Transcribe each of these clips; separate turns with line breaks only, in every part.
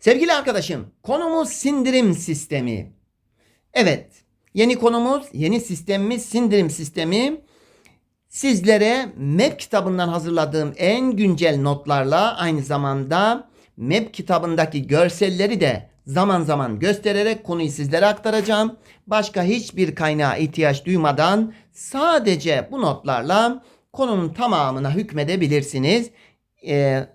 Sevgili arkadaşım, konumuz sindirim sistemi. Evet, yeni konumuz, yeni sistemimiz sindirim sistemi. Sizlere MEP kitabından hazırladığım en güncel notlarla aynı zamanda MEP kitabındaki görselleri de zaman zaman göstererek konuyu sizlere aktaracağım. Başka hiçbir kaynağa ihtiyaç duymadan sadece bu notlarla konunun tamamına hükmedebilirsiniz. Ee,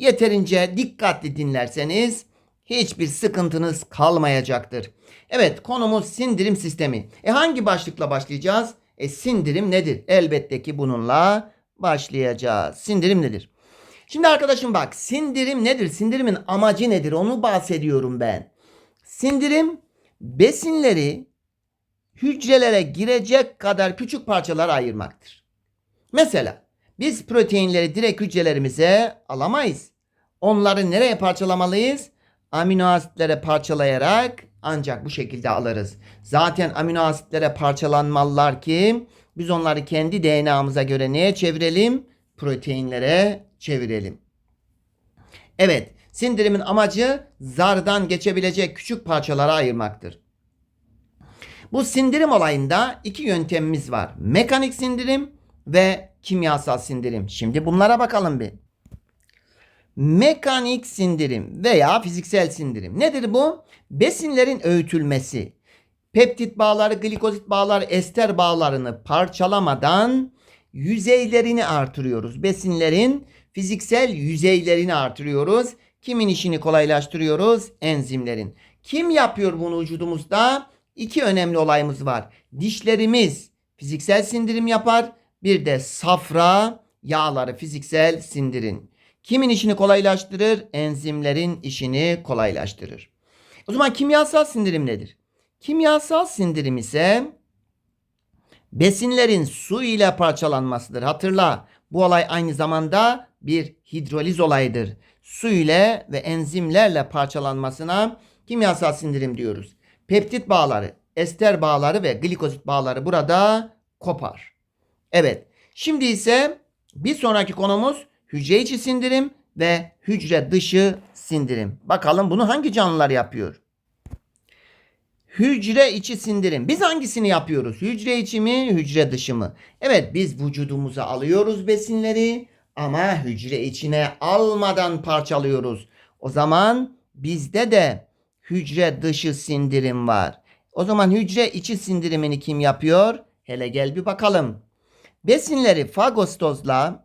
yeterince dikkatli dinlerseniz hiçbir sıkıntınız kalmayacaktır. Evet konumuz sindirim sistemi. E hangi başlıkla başlayacağız? E sindirim nedir? Elbette ki bununla başlayacağız. Sindirim nedir? Şimdi arkadaşım bak sindirim nedir? Sindirimin amacı nedir? Onu bahsediyorum ben. Sindirim besinleri hücrelere girecek kadar küçük parçalara ayırmaktır. Mesela biz proteinleri direkt hücrelerimize alamayız. Onları nereye parçalamalıyız? Amino asitlere parçalayarak ancak bu şekilde alırız. Zaten amino asitlere parçalanmalılar ki biz onları kendi DNA'mıza göre neye çevirelim? Proteinlere çevirelim. Evet, sindirimin amacı zardan geçebilecek küçük parçalara ayırmaktır. Bu sindirim olayında iki yöntemimiz var. Mekanik sindirim ve kimyasal sindirim. Şimdi bunlara bakalım bir. Mekanik sindirim veya fiziksel sindirim. Nedir bu? Besinlerin öğütülmesi. Peptit bağları, glikozit bağları, ester bağlarını parçalamadan yüzeylerini artırıyoruz. Besinlerin fiziksel yüzeylerini artırıyoruz. Kimin işini kolaylaştırıyoruz? Enzimlerin. Kim yapıyor bunu vücudumuzda? İki önemli olayımız var. Dişlerimiz fiziksel sindirim yapar. Bir de safra yağları fiziksel sindirin. Kimin işini kolaylaştırır? Enzimlerin işini kolaylaştırır. O zaman kimyasal sindirim nedir? Kimyasal sindirim ise besinlerin su ile parçalanmasıdır. Hatırla bu olay aynı zamanda bir hidroliz olayıdır. Su ile ve enzimlerle parçalanmasına kimyasal sindirim diyoruz. Peptit bağları, ester bağları ve glikozit bağları burada kopar. Evet. Şimdi ise bir sonraki konumuz hücre içi sindirim ve hücre dışı sindirim. Bakalım bunu hangi canlılar yapıyor? Hücre içi sindirim. Biz hangisini yapıyoruz? Hücre içi mi, hücre dışı mı? Evet biz vücudumuza alıyoruz besinleri ama hücre içine almadan parçalıyoruz. O zaman bizde de hücre dışı sindirim var. O zaman hücre içi sindirimini kim yapıyor? Hele gel bir bakalım. Besinleri fagostozla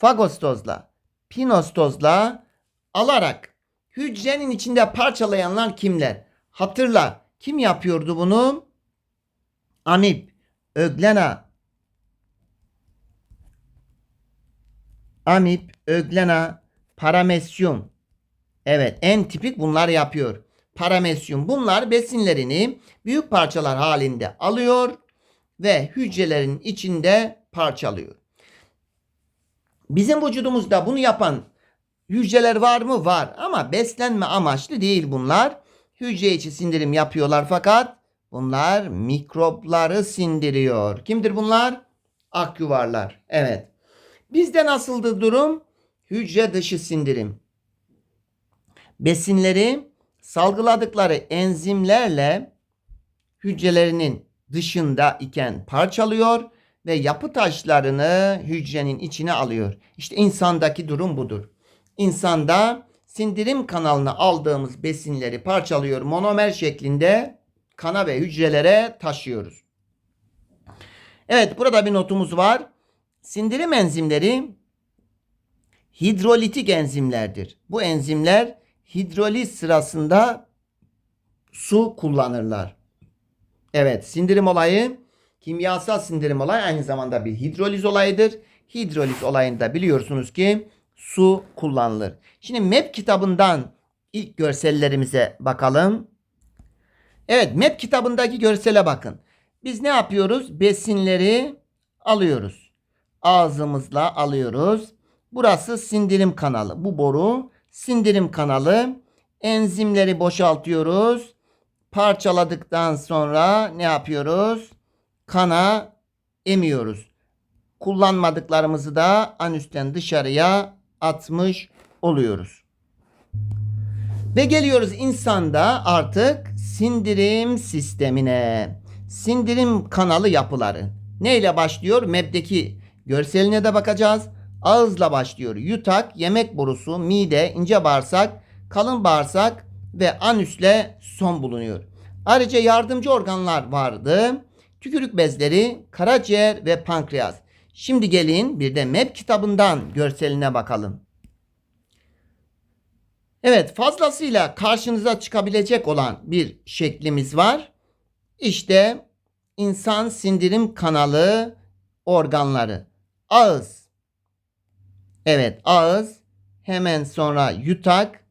fagostozla pinostozla alarak hücrenin içinde parçalayanlar kimler? Hatırla. Kim yapıyordu bunu? Amip, öglena, amip, öglena, paramesyum. Evet en tipik bunlar yapıyor. Paramesyum bunlar besinlerini büyük parçalar halinde alıyor ve hücrelerin içinde parçalıyor. Bizim vücudumuzda bunu yapan hücreler var mı? Var ama beslenme amaçlı değil bunlar. Hücre içi sindirim yapıyorlar fakat bunlar mikropları sindiriyor. Kimdir bunlar? Akyuvarlar. Evet. Bizde nasıldı durum? Hücre dışı sindirim. Besinleri salgıladıkları enzimlerle hücrelerinin dışında iken parçalıyor ve yapı taşlarını hücrenin içine alıyor. İşte insandaki durum budur. İnsanda sindirim kanalına aldığımız besinleri parçalıyor monomer şeklinde kana ve hücrelere taşıyoruz. Evet burada bir notumuz var. Sindirim enzimleri hidrolitik enzimlerdir. Bu enzimler hidroliz sırasında su kullanırlar. Evet sindirim olayı kimyasal sindirim olayı aynı zamanda bir hidroliz olayıdır. Hidroliz olayında biliyorsunuz ki su kullanılır. Şimdi MEP kitabından ilk görsellerimize bakalım. Evet MEP kitabındaki görsele bakın. Biz ne yapıyoruz? Besinleri alıyoruz. Ağzımızla alıyoruz. Burası sindirim kanalı. Bu boru sindirim kanalı. Enzimleri boşaltıyoruz. Parçaladıktan sonra ne yapıyoruz? Kana emiyoruz. Kullanmadıklarımızı da anüsten dışarıya atmış oluyoruz. Ve geliyoruz insanda artık sindirim sistemine. Sindirim kanalı yapıları. Neyle başlıyor? MEB'deki görseline de bakacağız. Ağızla başlıyor. Yutak, yemek borusu, mide, ince bağırsak, kalın bağırsak ve anüsle son bulunuyor. Ayrıca yardımcı organlar vardı. Tükürük bezleri, karaciğer ve pankreas. Şimdi gelin bir de MEB kitabından görseline bakalım. Evet fazlasıyla karşınıza çıkabilecek olan bir şeklimiz var. İşte insan sindirim kanalı organları. Ağız. Evet ağız. Hemen sonra yutak.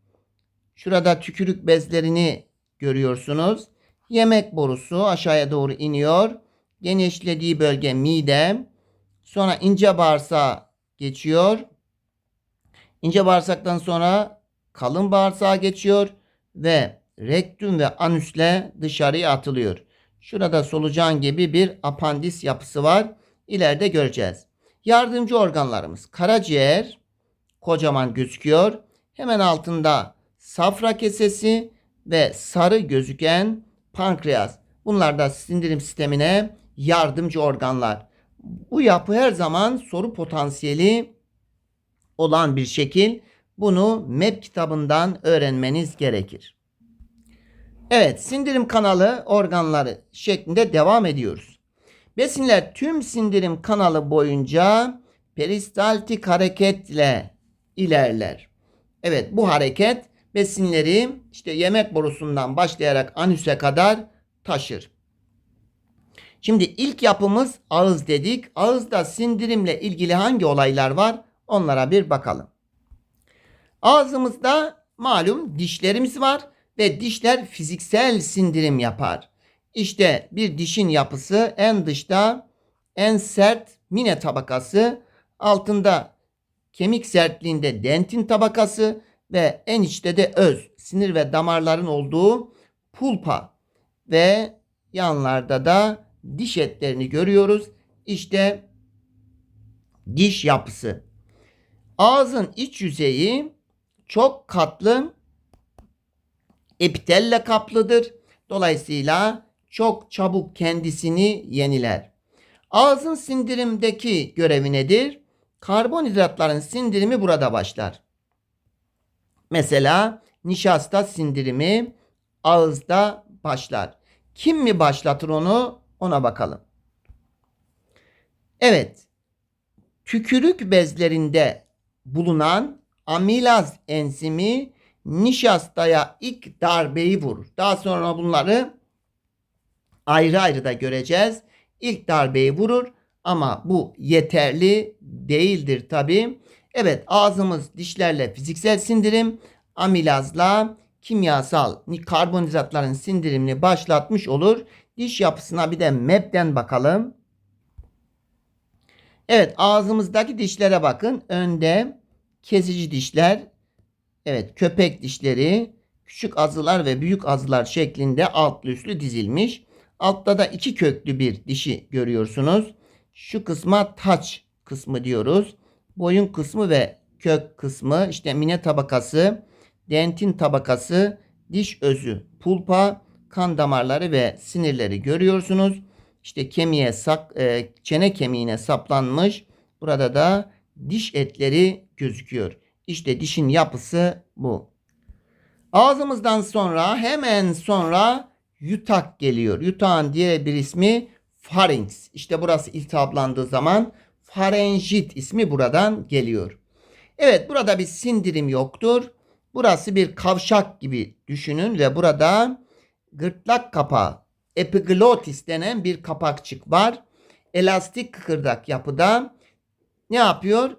Şurada tükürük bezlerini görüyorsunuz. Yemek borusu aşağıya doğru iniyor. Genişlediği bölge mide. Sonra ince bağırsağa geçiyor. İnce bağırsaktan sonra kalın bağırsağa geçiyor ve rektüm ve anüsle dışarıya atılıyor. Şurada solucan gibi bir apandis yapısı var. İleride göreceğiz. Yardımcı organlarımız karaciğer kocaman gözüküyor. Hemen altında safra kesesi ve sarı gözüken pankreas. Bunlar da sindirim sistemine yardımcı organlar. Bu yapı her zaman soru potansiyeli olan bir şekil. Bunu MEP kitabından öğrenmeniz gerekir. Evet, sindirim kanalı organları şeklinde devam ediyoruz. Besinler tüm sindirim kanalı boyunca peristaltik hareketle ilerler. Evet, bu hareket besinleri işte yemek borusundan başlayarak anüse kadar taşır. Şimdi ilk yapımız ağız dedik. Ağızda sindirimle ilgili hangi olaylar var? Onlara bir bakalım. Ağzımızda malum dişlerimiz var ve dişler fiziksel sindirim yapar. İşte bir dişin yapısı en dışta en sert mine tabakası, altında kemik sertliğinde dentin tabakası ve en içte de öz, sinir ve damarların olduğu pulpa ve yanlarda da diş etlerini görüyoruz. İşte diş yapısı. Ağzın iç yüzeyi çok katlı epitelle kaplıdır. Dolayısıyla çok çabuk kendisini yeniler. Ağzın sindirimdeki görevi nedir? Karbonhidratların sindirimi burada başlar. Mesela nişasta sindirimi ağızda başlar. Kim mi başlatır onu? Ona bakalım. Evet. Tükürük bezlerinde bulunan amilaz enzimi nişastaya ilk darbeyi vurur. Daha sonra bunları ayrı ayrı da göreceğiz. İlk darbeyi vurur ama bu yeterli değildir tabi. Evet ağzımız dişlerle fiziksel sindirim, amilazla kimyasal karbonhidratların sindirimini başlatmış olur. Diş yapısına bir de MEB'den bakalım. Evet ağzımızdaki dişlere bakın. Önde kesici dişler, evet köpek dişleri, küçük azılar ve büyük azılar şeklinde altlı üstlü dizilmiş. Altta da iki köklü bir dişi görüyorsunuz. Şu kısma taç kısmı diyoruz. Boyun kısmı ve kök kısmı işte mine tabakası, dentin tabakası, diş özü, pulpa, kan damarları ve sinirleri görüyorsunuz. İşte kemiğe sak, e, çene kemiğine saplanmış. Burada da diş etleri gözüküyor. İşte dişin yapısı bu. Ağzımızdan sonra hemen sonra yutak geliyor. Yutağın diğer bir ismi pharynx. İşte burası iltihaplandığı zaman farenjit ismi buradan geliyor. Evet burada bir sindirim yoktur. Burası bir kavşak gibi düşünün ve burada gırtlak kapağı epiglottis denen bir kapakçık var. Elastik kıkırdak yapıda ne yapıyor?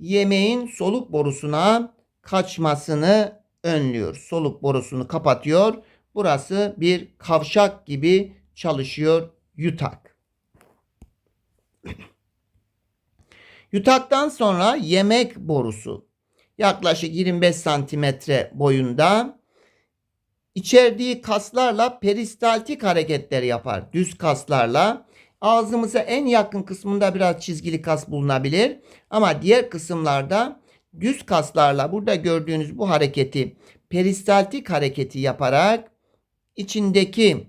Yemeğin soluk borusuna kaçmasını önlüyor. Soluk borusunu kapatıyor. Burası bir kavşak gibi çalışıyor yutak. Yutaktan sonra yemek borusu yaklaşık 25 santimetre boyunda içerdiği kaslarla peristaltik hareketler yapar. Düz kaslarla ağzımıza en yakın kısmında biraz çizgili kas bulunabilir ama diğer kısımlarda düz kaslarla burada gördüğünüz bu hareketi peristaltik hareketi yaparak içindeki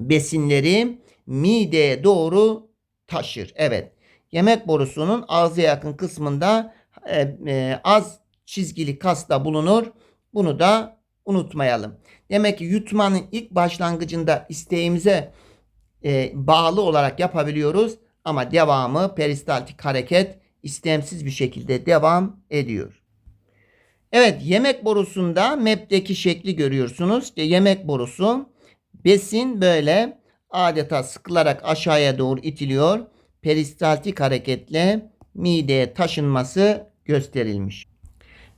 besinleri mideye doğru taşır. Evet. Yemek borusunun ağza yakın kısmında e, e, az çizgili kas da bulunur. Bunu da unutmayalım. Demek ki yutmanın ilk başlangıcında isteğimize e, bağlı olarak yapabiliyoruz ama devamı peristaltik hareket istemsiz bir şekilde devam ediyor. Evet yemek borusunda MEP'teki şekli görüyorsunuz. İşte yemek borusu besin böyle adeta sıkılarak aşağıya doğru itiliyor. Peristaltik hareketle mideye taşınması gösterilmiş.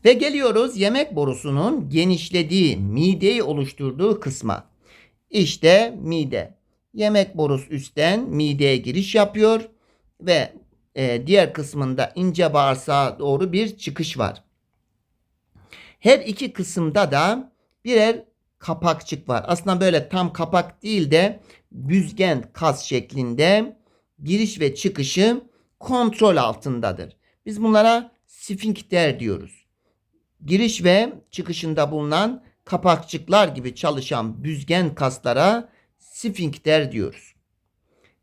Ve geliyoruz yemek borusunun genişlediği, mideyi oluşturduğu kısma. İşte mide. Yemek borusu üstten mideye giriş yapıyor ve e, diğer kısmında ince bağırsağa doğru bir çıkış var. Her iki kısımda da birer kapakçık var. Aslında böyle tam kapak değil de büzgen kas şeklinde giriş ve çıkışı kontrol altındadır. Biz bunlara sfinkter diyoruz. Giriş ve çıkışında bulunan kapakçıklar gibi çalışan büzgen kaslara sfinkter diyoruz.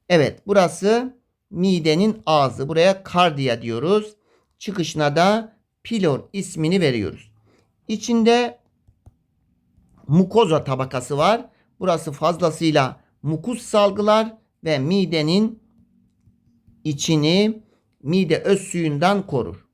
Evet burası midenin ağzı. Buraya kardiya diyoruz. Çıkışına da pilor ismini veriyoruz. İçinde mukoza tabakası var. Burası fazlasıyla mukus salgılar ve midenin içini mide öz suyundan korur.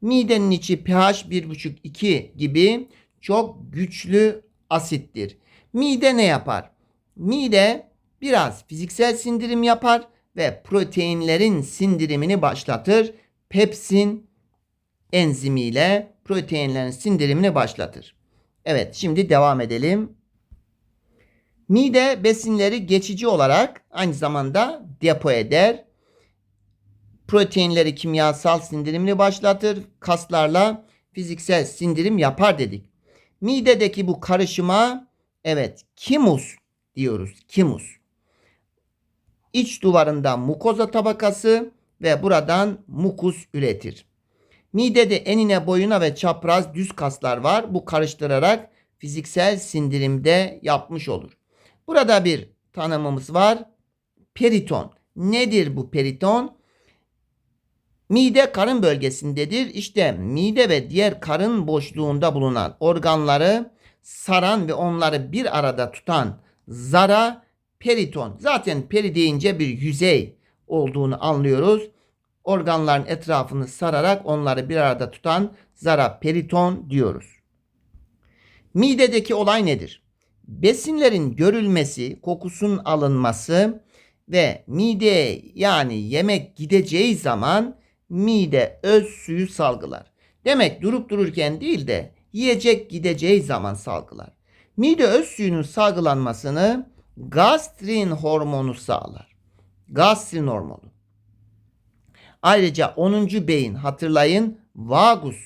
Midenin içi pH 1,5-2 gibi çok güçlü asittir. Mide ne yapar? Mide biraz fiziksel sindirim yapar ve proteinlerin sindirimini başlatır. Pepsin enzimiyle proteinlerin sindirimini başlatır. Evet şimdi devam edelim. Mide besinleri geçici olarak aynı zamanda depo eder. Proteinleri kimyasal sindirimini başlatır. Kaslarla fiziksel sindirim yapar dedik. Midedeki bu karışıma evet kimus diyoruz. Kimus. İç duvarında mukoza tabakası ve buradan mukus üretir. Midede enine boyuna ve çapraz düz kaslar var. Bu karıştırarak fiziksel sindirimde yapmış olur. Burada bir tanımımız var. Periton. Nedir bu periton? Mide karın bölgesindedir. İşte mide ve diğer karın boşluğunda bulunan organları saran ve onları bir arada tutan zara periton. Zaten peri deyince bir yüzey olduğunu anlıyoruz. Organların etrafını sararak onları bir arada tutan zara periton diyoruz. Midedeki olay nedir? Besinlerin görülmesi, kokusun alınması ve mide yani yemek gideceği zaman mide öz suyu salgılar. Demek durup dururken değil de yiyecek gideceği zaman salgılar. Mide öz suyunun salgılanmasını gastrin hormonu sağlar. Gastrin hormonu. Ayrıca 10. beyin hatırlayın vagus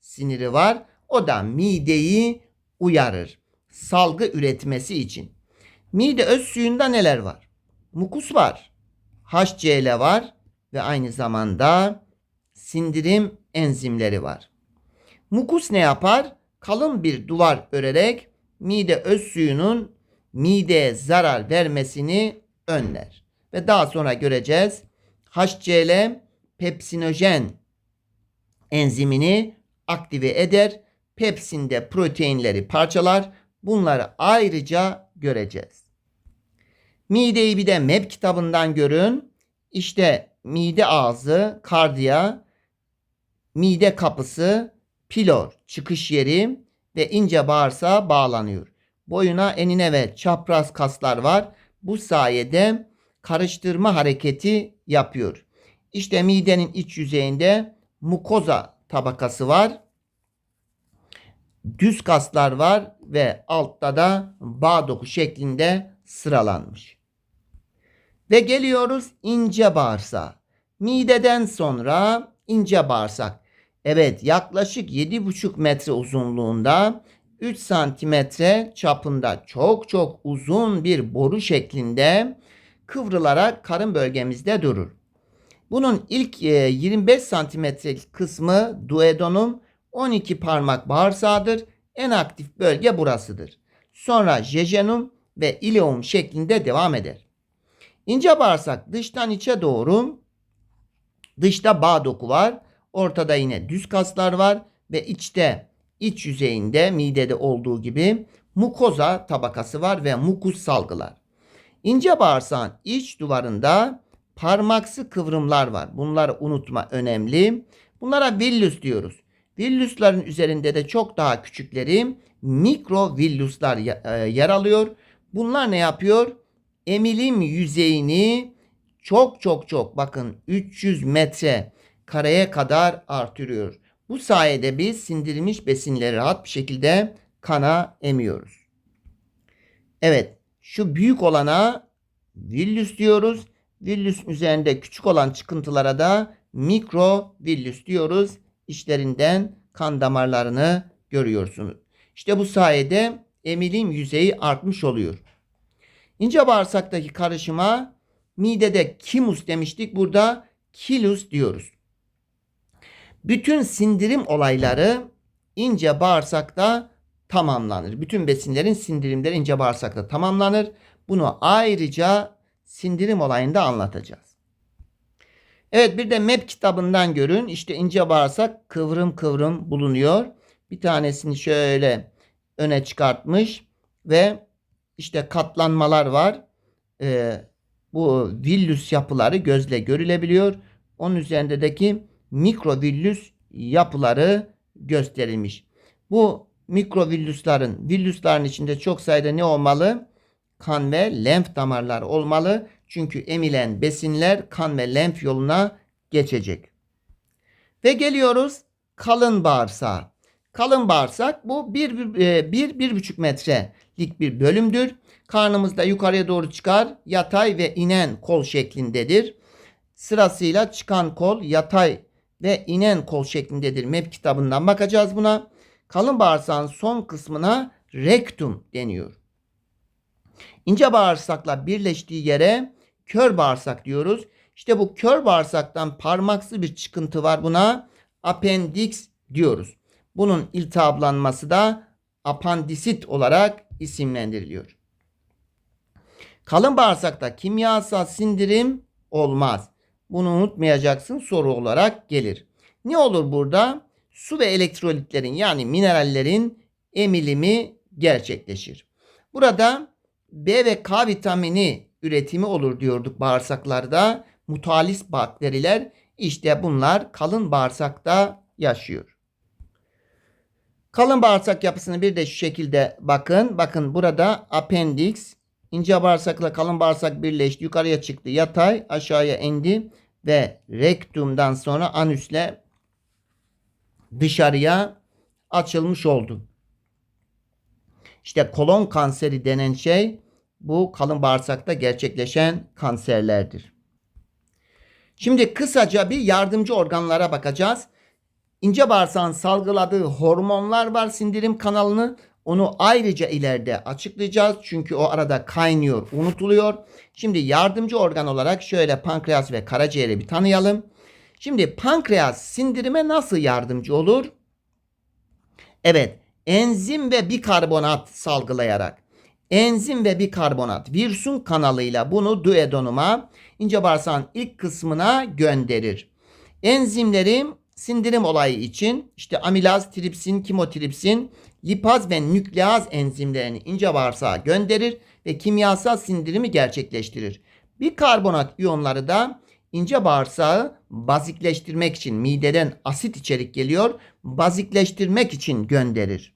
siniri var. O da mideyi uyarır. Salgı üretmesi için. Mide öz suyunda neler var? Mukus var. HCl var ve aynı zamanda sindirim enzimleri var. Mukus ne yapar? Kalın bir duvar örerek mide öz suyunun mideye zarar vermesini önler. Ve daha sonra göreceğiz. HCl pepsinojen enzimini aktive eder. Pepsinde proteinleri parçalar. Bunları ayrıca göreceğiz. Mideyi bir de MEP kitabından görün. İşte mide ağzı, kardiya, mide kapısı, pilor çıkış yeri ve ince bağırsağa bağlanıyor. Boyuna, enine ve çapraz kaslar var. Bu sayede karıştırma hareketi yapıyor. İşte midenin iç yüzeyinde mukoza tabakası var. Düz kaslar var ve altta da bağ doku şeklinde sıralanmış. Ve geliyoruz ince bağırsağa. Mideden sonra ince bağırsak. Evet yaklaşık 7,5 metre uzunluğunda 3 santimetre çapında çok çok uzun bir boru şeklinde kıvrılarak karın bölgemizde durur. Bunun ilk e, 25 santimetrelik kısmı duodenum 12 parmak bağırsağıdır. En aktif bölge burasıdır. Sonra jejunum ve ileum şeklinde devam eder. İnce bağırsak dıştan içe doğru dışta bağ doku var. Ortada yine düz kaslar var ve içte iç yüzeyinde midede olduğu gibi mukoza tabakası var ve mukus salgılar. İnce bağırsağın iç duvarında parmaksı kıvrımlar var. Bunları unutma önemli. Bunlara villus diyoruz. Villusların üzerinde de çok daha küçükleri mikro villuslar e, yer alıyor. Bunlar ne yapıyor? Emilim yüzeyini çok çok çok bakın 300 metre kareye kadar artırıyor. Bu sayede biz sindirilmiş besinleri rahat bir şekilde kana emiyoruz. Evet şu büyük olana villus diyoruz. Villus üzerinde küçük olan çıkıntılara da mikro villus diyoruz. İçlerinden kan damarlarını görüyorsunuz. İşte bu sayede emilim yüzeyi artmış oluyor. İnce bağırsaktaki karışıma midede kimus demiştik. Burada kilus diyoruz. Bütün sindirim olayları ince bağırsakta tamamlanır. Bütün besinlerin sindirimleri ince bağırsakta tamamlanır. Bunu ayrıca sindirim olayında anlatacağız. Evet bir de MEP kitabından görün. İşte ince bağırsak kıvrım kıvrım bulunuyor. Bir tanesini şöyle öne çıkartmış ve işte katlanmalar var. Ee, bu villus yapıları gözle görülebiliyor. Onun üzerindeki mikrovillus yapıları gösterilmiş. Bu mikrovillusların, villusların içinde çok sayıda ne olmalı? Kan ve lenf damarlar olmalı. Çünkü emilen besinler kan ve lenf yoluna geçecek. Ve geliyoruz kalın bağırsağa. Kalın bağırsak bu 1-1,5 e, metrelik bir bölümdür. Karnımızda yukarıya doğru çıkar. Yatay ve inen kol şeklindedir. Sırasıyla çıkan kol yatay ve inen kol şeklindedir. MEP kitabından bakacağız buna. Kalın bağırsağın son kısmına rektum deniyor. İnce bağırsakla birleştiği yere kör bağırsak diyoruz. İşte bu kör bağırsaktan parmaksı bir çıkıntı var buna appendix diyoruz. Bunun iltihaplanması da apandisit olarak isimlendiriliyor. Kalın bağırsakta kimyasal sindirim olmaz. Bunu unutmayacaksın soru olarak gelir. Ne olur burada? Su ve elektrolitlerin yani minerallerin emilimi gerçekleşir. Burada B ve K vitamini üretimi olur diyorduk bağırsaklarda. Mutalis bakteriler işte bunlar kalın bağırsakta yaşıyor. Kalın bağırsak yapısını bir de şu şekilde bakın. Bakın burada appendix ince bağırsakla kalın bağırsak birleşti. Yukarıya çıktı. Yatay aşağıya indi ve rektumdan sonra anüsle dışarıya açılmış oldu. İşte kolon kanseri denen şey bu kalın bağırsakta gerçekleşen kanserlerdir. Şimdi kısaca bir yardımcı organlara bakacağız. İnce bağırsağın salgıladığı hormonlar var sindirim kanalını. Onu ayrıca ileride açıklayacağız. Çünkü o arada kaynıyor, unutuluyor. Şimdi yardımcı organ olarak şöyle pankreas ve karaciğeri bir tanıyalım. Şimdi pankreas sindirime nasıl yardımcı olur? Evet, enzim ve bikarbonat salgılayarak. Enzim ve bikarbonat virüsün kanalıyla bunu duodenuma, ince bağırsağın ilk kısmına gönderir. Enzimlerim sindirim olayı için işte amilaz, tripsin, kimotripsin, lipaz ve nükleaz enzimlerini ince bağırsağa gönderir ve kimyasal sindirimi gerçekleştirir. Bikarbonat iyonları da ince bağırsağı bazikleştirmek için mideden asit içerik geliyor. Bazikleştirmek için gönderir.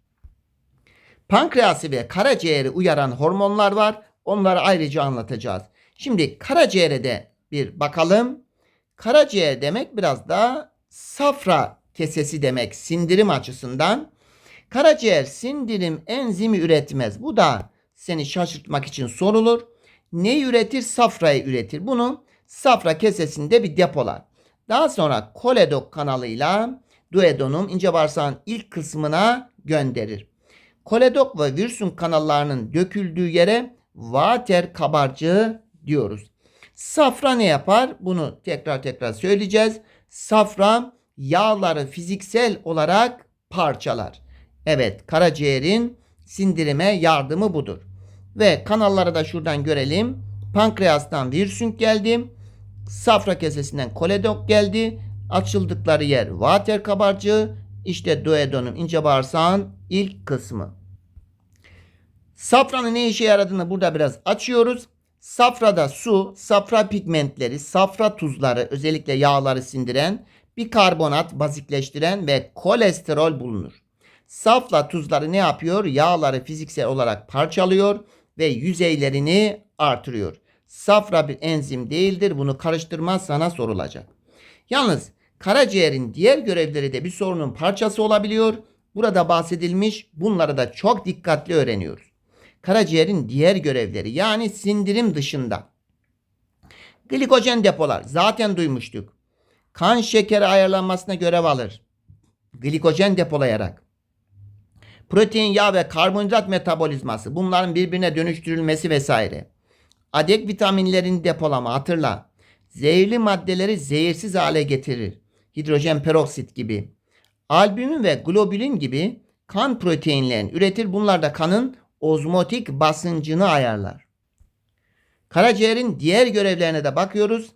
Pankreası ve karaciğeri uyaran hormonlar var. Onları ayrıca anlatacağız. Şimdi karaciğere de bir bakalım. Karaciğer demek biraz daha safra kesesi demek sindirim açısından. Karaciğer sindirim enzimi üretmez. Bu da seni şaşırtmak için sorulur. Ne üretir? Safrayı üretir. Bunu safra kesesinde bir depolar. Daha sonra koledok kanalıyla duodenum ince bağırsağın ilk kısmına gönderir. Koledok ve virüsün kanallarının döküldüğü yere vater kabarcığı diyoruz. Safra ne yapar? Bunu tekrar tekrar söyleyeceğiz. Safra yağları fiziksel olarak parçalar. Evet, karaciğerin sindirime yardımı budur. Ve kanalları da şuradan görelim. Pankreastan virsünk geldi. Safra kesesinden koledok geldi. Açıldıkları yer vater kabarcığı. İşte duodenum ince bağırsağın ilk kısmı. Safranın ne işe yaradığını burada biraz açıyoruz. Safrada su, safra pigmentleri, safra tuzları özellikle yağları sindiren, bikarbonat bazikleştiren ve kolesterol bulunur. Safra tuzları ne yapıyor? Yağları fiziksel olarak parçalıyor ve yüzeylerini artırıyor. Safra bir enzim değildir. Bunu karıştırmaz sana sorulacak. Yalnız karaciğerin diğer görevleri de bir sorunun parçası olabiliyor. Burada bahsedilmiş. Bunları da çok dikkatli öğreniyoruz. Karaciğerin diğer görevleri yani sindirim dışında. Glikojen depolar zaten duymuştuk. Kan şekeri ayarlanmasına görev alır. Glikojen depolayarak. Protein, yağ ve karbonhidrat metabolizması bunların birbirine dönüştürülmesi vesaire. Adek vitaminlerin depolama hatırla. Zehirli maddeleri zehirsiz hale getirir. Hidrojen peroksit gibi. Albümin ve globulin gibi kan proteinlerini üretir. Bunlar da kanın ozmotik basıncını ayarlar. Karaciğerin diğer görevlerine de bakıyoruz.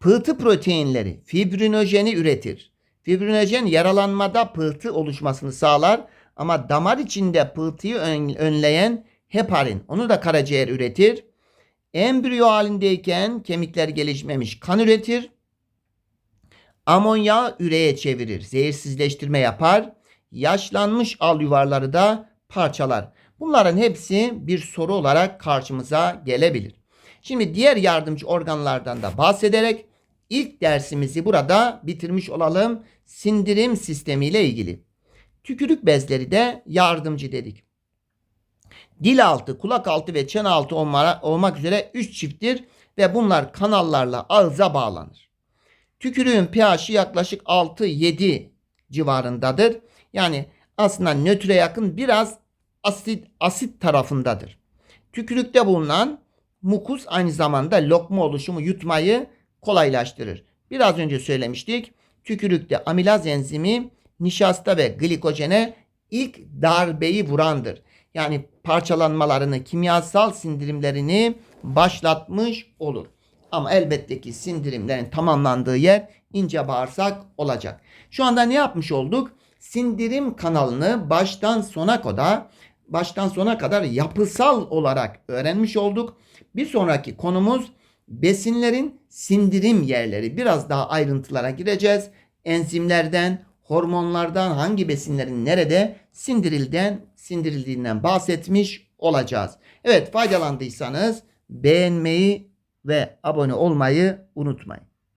Pıhtı proteinleri fibrinojeni üretir. Fibrinojen yaralanmada pıhtı oluşmasını sağlar ama damar içinde pıhtıyı ön- önleyen heparin onu da karaciğer üretir. Embriyo halindeyken kemikler gelişmemiş kan üretir. Amonyağı üreye çevirir. Zehirsizleştirme yapar. Yaşlanmış al yuvarları da parçalar. Bunların hepsi bir soru olarak karşımıza gelebilir. Şimdi diğer yardımcı organlardan da bahsederek ilk dersimizi burada bitirmiş olalım. Sindirim sistemi ile ilgili. Tükürük bezleri de yardımcı dedik. Dil altı, kulak altı ve çene altı olma- olmak üzere 3 çifttir ve bunlar kanallarla ağıza bağlanır. Tükürüğün pH'i yaklaşık 6-7 civarındadır. Yani aslında nötre yakın biraz asit asit tarafındadır. Tükürükte bulunan mukus aynı zamanda lokma oluşumu yutmayı kolaylaştırır. Biraz önce söylemiştik. Tükürükte amilaz enzimi nişasta ve glikojene ilk darbeyi vurandır. Yani parçalanmalarını, kimyasal sindirimlerini başlatmış olur. Ama elbette ki sindirimlerin tamamlandığı yer ince bağırsak olacak. Şu anda ne yapmış olduk? Sindirim kanalını baştan sona kadar baştan sona kadar yapısal olarak öğrenmiş olduk. Bir sonraki konumuz besinlerin sindirim yerleri. Biraz daha ayrıntılara gireceğiz. Enzimlerden, hormonlardan hangi besinlerin nerede sindirilden sindirildiğinden bahsetmiş olacağız. Evet faydalandıysanız beğenmeyi ve abone olmayı unutmayın.